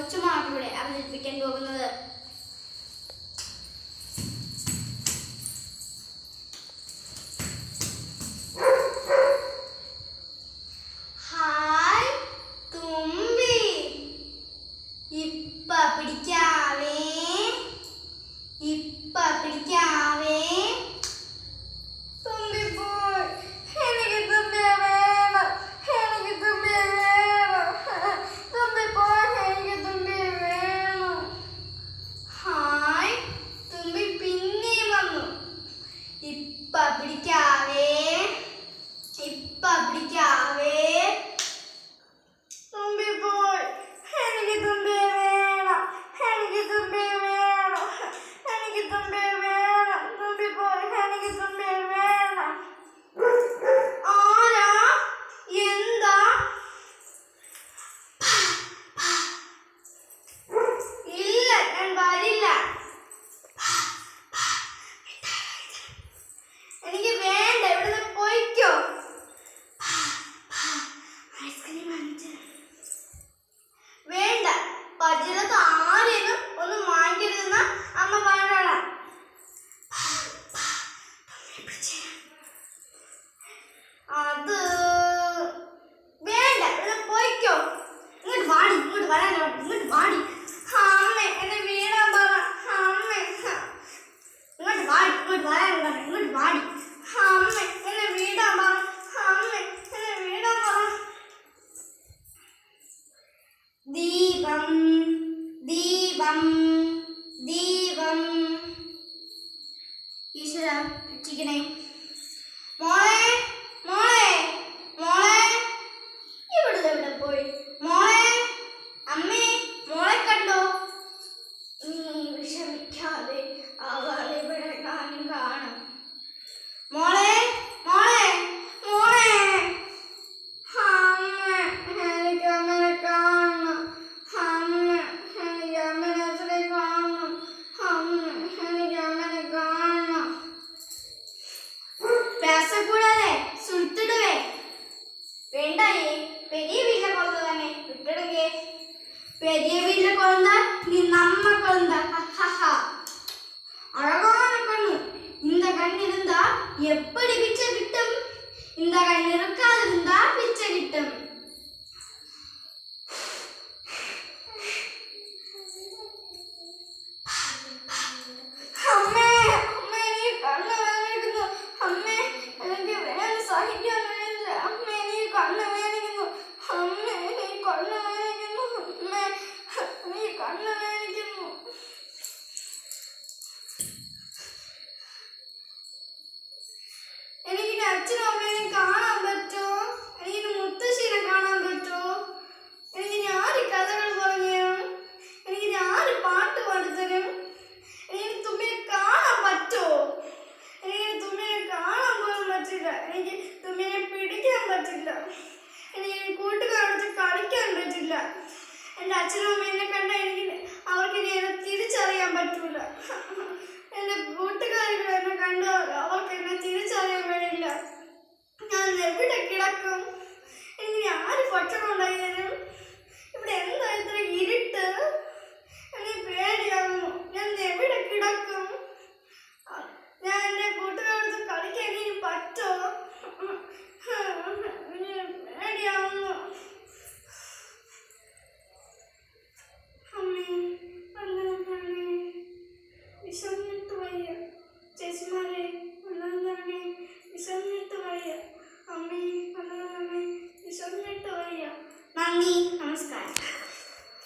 കുറിച്ചുമാണ് ഇവിടെ അവതരിപ്പിക്കാൻ പോകുന്നത്. അത് വേണ്ട ഇവിടെ പോയിക്കോ. ഇങ്ങോട്ട് വാടി ഇങ്ങോട്ട് വരാൻ ഇങ്ങോട്ട് വാടി. അമ്മേ എന്നെ വീണാ പറ. അമ്മേ ഇങ്ങോട്ട് വാടി ഇങ്ങോട്ട് വരാൻ ഇങ്ങോട്ട് വാടി. അമ്മേ എന്നെ വീടാ പറ. അമ്മേ എന്നെ വീടാ പറ. ദീപം ദീപം ദീപം. ഈശ്വര രക്ഷിക്കണേ മോളെ அழகாக அழகான கண்ணு. இந்த கண் இருந்தா எப்படி பிச்சை கிட்டும்? இந்த கண் இருக்காது இருந்தா பிச்சை கிட்டும். എന്റെ അച്ഛനും അമ്മേനെ കണ്ട എനിക്ക് അവർക്ക് ഇനി എന്നെ തിരിച്ചറിയാൻ പറ്റൂല. എന്റെ കൂട്ടുകാരികൾ എന്നെ കണ്ട അവർക്ക് എന്നെ തിരിച്ചറിയാൻ കഴിയില്ല. ഞാൻ എവിടെ കിടക്കും? എനിക്ക് ആര് ഭക്ഷണം ഉണ്ടായാലും ഇവിടെ എന്താ ഇത്ര ഇരുട്ട്? എനിക്ക് പേടിയാകുന്നു ഞാൻ എവിടെ കിടക്കും? ഞാൻ എന്റെ കൂട്ടുകാരത്ത് കളിക്കാൻ ഇനി പറ്റോ? It's a